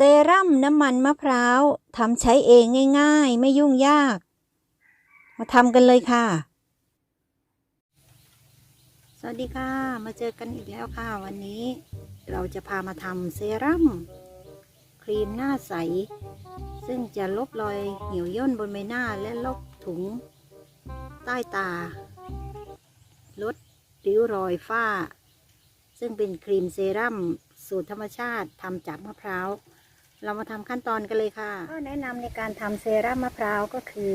เซรั่มน้ำมันมะพร้าวทำใช้เองง่าย ๆ ไม่ยุ่งยาก มาทำกันเลยค่ะ สวัสดีค่ะ มาเจอกันอีกแล้วค่ะ วันนี้เราจะพามาทำเซรั่มครีมหน้าใส ซึ่งจะลบรอยเหี่ยวย่นบนใบหน้าและลบถุง ใต้ตา ลดริ้วรอยฝ้า ซึ่งเป็นครีมเซรั่มสูตรธรรมชาติทำจากมะพร้าว เรามาทำขั้นตอนกันเลยค่ะก็แนะนำในการทำเซรั่มมะพร้าวก็คือ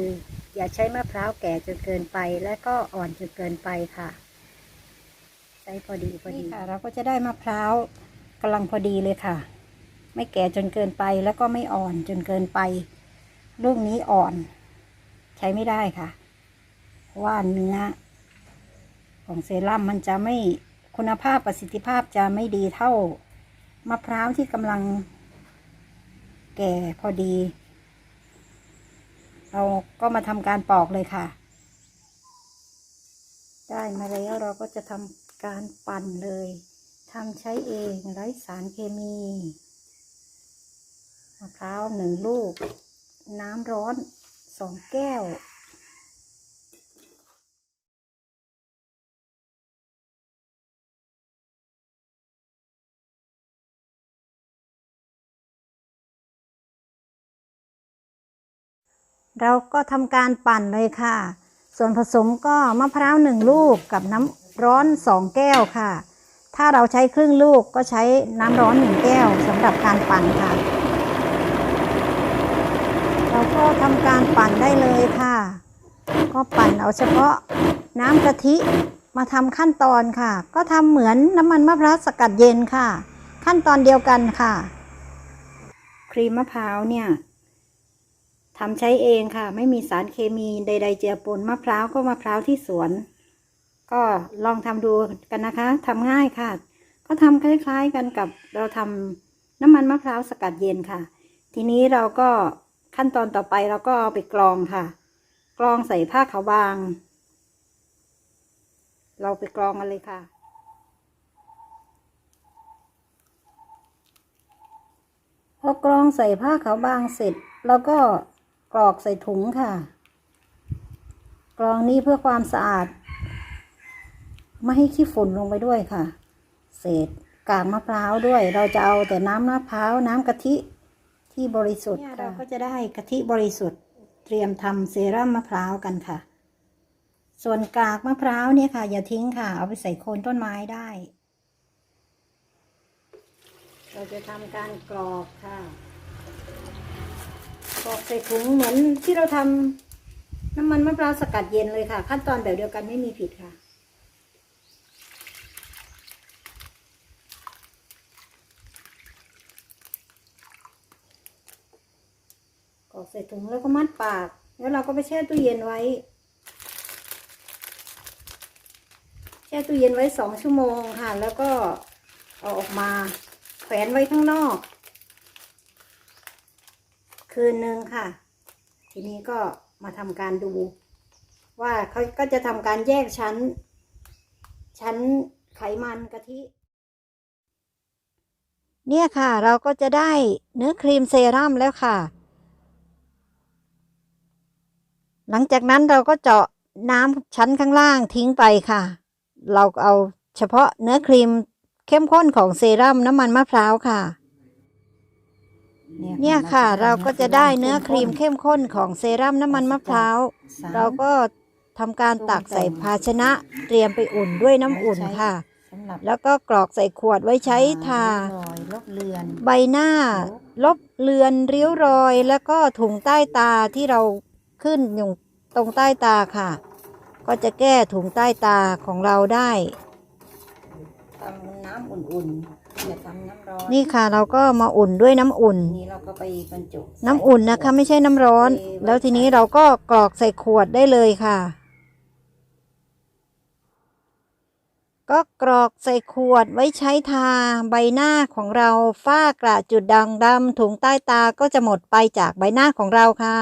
อย่าใช้มะพร้าวแก่จนเกินไป และก็อ่อนจนเกินไปค่ะ ใช้พอดีพอดีค่ะ เราก็จะได้มะพร้าวกำลังพอดีเลยค่ะ ไม่แก่จนเกินไปแล้วก็ไม่อ่อนจนเกินไป ลูกนี้อ่อน ใช้ไม่ได้ค่ะเพราะว่าเนื้อ ของเซรั่มมันจะไม่คุณภาพประสิทธิภาพจะไม่ดีเท่ามะพร้าวที่กำลัง แก่พอดี เราก็มาทำการปอกเลยค่ะ ได้มาแล้วเราก็จะทำการปั่นเลยทำใช้เองไร้สารเคมีมะพร้าวหนึ่งลูก น้ำร้อนสองแก้ว เราก็ทำการปั่นเลยค่ะ ส่วนผสมก็มะพร้าวหนึ่งลูกกับน้ำร้อนสองแก้วค่ะ ถ้าเราใช้ครึ่งลูกก็ใช้น้ำร้อนหนึ่งแก้วสำหรับการปั่นค่ะ เราก็ทำการปั่นได้เลยค่ะ ก็ปั่นเอาเฉพาะน้ำกะทิมาทำขั้นตอนค่ะ ก็ทำเหมือนน้ำมันมะพร้าวสกัดเย็นค่ะ ขั้นตอนเดียวกันค่ะ ครีมมะพร้าวเนี่ย ทำใช้เองค่ะ ไม่มีสารเคมีใด ๆ เจือปนมะพร้าวก็มะพร้าวที่สวน ก็ลองทำดูกันนะคะทำง่ายค่ะ ก็ทำคล้ายๆกันกับเราทำน้ำมันมะพร้าวสกัดเย็นค่ะ ทีนี้เราก็ขั้นตอนต่อไปเราก็เอาไปกรองค่ะ กรองใส่ผ้าขาวบาง เราไปกรองกันเลยค่ะพอกรองใส่ผ้าขาวบางเสร็จเราก็ กรอกใส่ถุงค่ะ กรองนี้เพื่อความสะอาด ไม่ให้ขี้ฝุ่นลงไปด้วยค่ะ เศษกากมะพร้าวด้วย เราจะเอาแต่น้ำมะพร้าวน้ำกะทิที่บริสุทธิ์เราก็จะได้กะทิบริสุทธิ์ เตรียมทำเซรั่มมะพร้าวกันค่ะ ส่วนกากมะพร้าวเนี่ยค่ะ อย่าทิ้งค่ะ เอาไปใส่โคนต้นไม้ได้ เราจะทำการกรอกค่ะ กรอกใส่ถุงเหมือนที่เราทำน้ำมันมะพร้าวสกัดเย็นเลยค่ะ ขั้นตอนแบบเดียวกันไม่มีผิดค่ะ กรอกใส่ถุงแล้วก็มัดปาก แล้วเราก็ไปแช่ตู้เย็นไว้ แช่ตู้เย็นไว้สองชั่วโมงค่ะ แล้วก็เอาออกมาแขวนไว้ข้างนอก คืนหนึ่งค่ะ ทีนี้ก็มาทำการดู ว่าเขาก็จะทำการแยกชั้น ชั้นไขมันกะทิ เนี่ยค่ะ เราก็จะได้เนื้อครีมเซรั่มแล้วค่ะ หลังจากนั้นเราก็เจาะน้ำชั้นข้างล่างทิ้งไปค่ะ เราเอาเฉพาะเนื้อครีมเข้มข้นของเซรั่มน้ำมันมะพร้าวค่ะ เนี่ยค่ะเราก็จะได้เนื้อครีมเข้มข้นของเซรั่มน้ำมันมะพร้าว เราก็ทำการตักใส่ภาชนะเตรียมไปอุ่นด้วยน้ำอุ่นค่ะสำหรับแล้วก็กรอกใส่ขวดไว้ใช้ทารอยลบเลือนใบหน้า ลบเลือนริ้วรอย แล้วก็ถุงใต้ตาที่เราขึ้นอยู่ตรงใต้ตาค่ะ ก็จะแก้ถุงใต้ตาของเราได้ทำน้ำอุ่นๆ อย่าทำน้ำร้อนนี่ค่ะเราก็มาอุ่นด้วยน้ำอุ่นนี่เราก็ไปบรรจุใส่น้ำอุ่นนะคะ ไม่ใช่น้ำร้อน แล้วทีนี้เราก็กรอกใส่ขวดได้เลยค่ะ ก็กรอกใส่ขวดไว้ใช้ทาใบหน้าของเราฝ้ากระจุดด่างดำถุงใต้ตาก็จะหมดไปจากใบหน้าของเราค่ะ